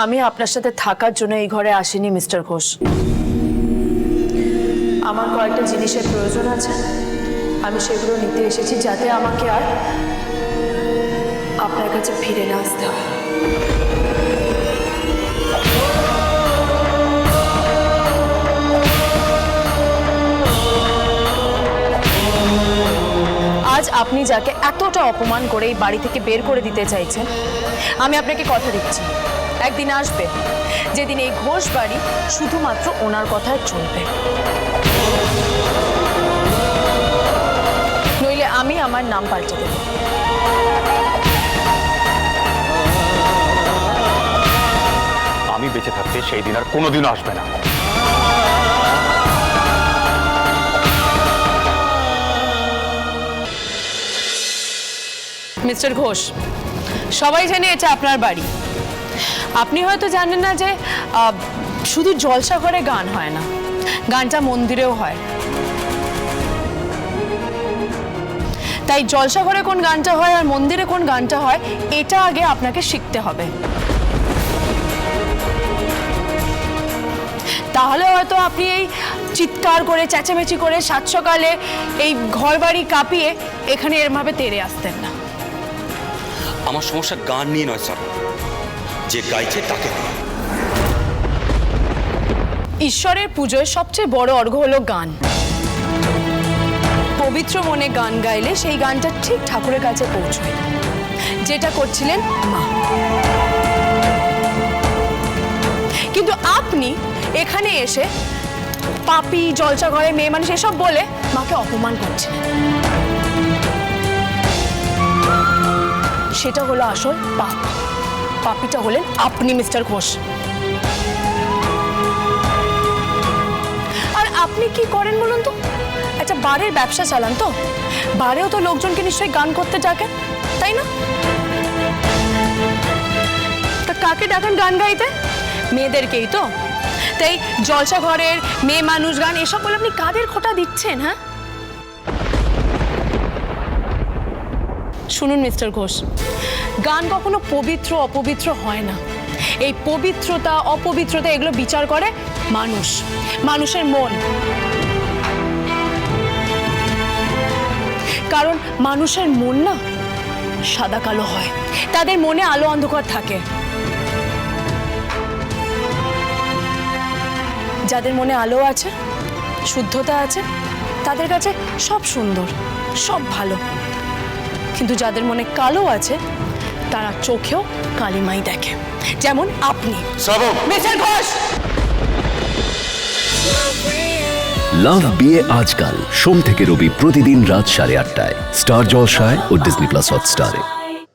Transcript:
আমি আপনার সাথে থাকার জন্য এই ঘরে আসিনি, মিস্টার ঘোষ। আমার কয়েকটা জিনিসের প্রয়োজন আছে। আমি সেগুলো নিতে এসেছি যাতে আমাকে আর আপনার কাছে ফিরে না আসতে হয়। আজ আপনি যাকে এতটা অপমান করে এই বাড়ি থেকে বের করে দিতে চাইছেন, আমি আপনাকে কথা দিচ্ছি। একদিন আসবে। যেদিন এই ঘোষ বাড়ি শুধুমাত্র ওনার কথায় চলবে। নইলে আমি আমার নাম পাল্টে দেব। আমি বেঁচে থাকতে সেই দিন আর কোনোদিনও আসবে না। মিস্টার ঘোষ সবাই জানে এটা আপনার বাড়ি। আপনি হয়তো জানেন না যে শুধু জলসা ঘরে গান হয় না, গানটা মন্দিরেও হয়। তাই জলসা ঘরে কোন গানটা হয় আর মন্দিরে কোন গানটা হয়, এটা আগে আপনাকে শিখতে হবে। তাহলে হয়তো আপনি এই চিৎকার করে, চেঁচামেচি করে, সাত সকালে এই ঘর বাড়ি কাঁপিয়ে এখানে এরভাবে তেড়ে আসতেন না। আমার সমস্যা গান নিয়ে নয়, স্যার। যে গাইছে তাকে। ঈশ্বরের পুজোয় সবচেয়ে বড় অর্ঘ হলো গান। পবিত্র মনে গান গাইলে সেই গানটা ঠিক ঠাকুরের কাছে পৌঁছয় যেটা করছিলেন মা। কিন্তু আপনি এখানে এসে পাপি জলসা ঘরে মেয়ে মানুষ এসব বলে মাকে অপমান করছেন সেটা হলো আসল পাপ। পাপিটা হলেন আপনি, মিস্টার ঘোষ। আর আপনি কি করেন বলুন তো? একটা বারের ব্যবসা চালান তো। বারেও তো লোকজনকে নিশ্চয়ই গান করতে ডাকেন, তাই না? তা কাকে ডাকেন গান গাইতে? মেয়েদেরকেই তো। তাই জলসা ঘরের মেয়ে মানুষ গান, এসব বলে আপনি কাদের খোটা দিচ্ছেন হ্যাঁ? শুনুন, মিস্টার ঘোষ। গান কখনো পবিত্র, অপবিত্র হয় না। এই পবিত্রতা, অপবিত্রতা, এগুলো বিচার করে মানুষ, মানুষের মন। কারণ মানুষের মন না সাদা কালো হয়। তাদের মনে আলো অন্ধকার থাকে। যাদের মনে আলো আছে, শুদ্ধতা আছে, তাদের কাছে সব সুন্দর, সব ভালো। কিন্তু যাদের মনে কালো আছে তারা চোখেও কালিমাই দেখে। যেমন আপনি। মিস্টার ঘোষ! লাভ বিয়ে আজকাল সোম থেকে রবি প্রতিদিন রাত সাড়ে আটটায়। স্টার জলসায় ও ডিজনি প্লাস হটস্টারে।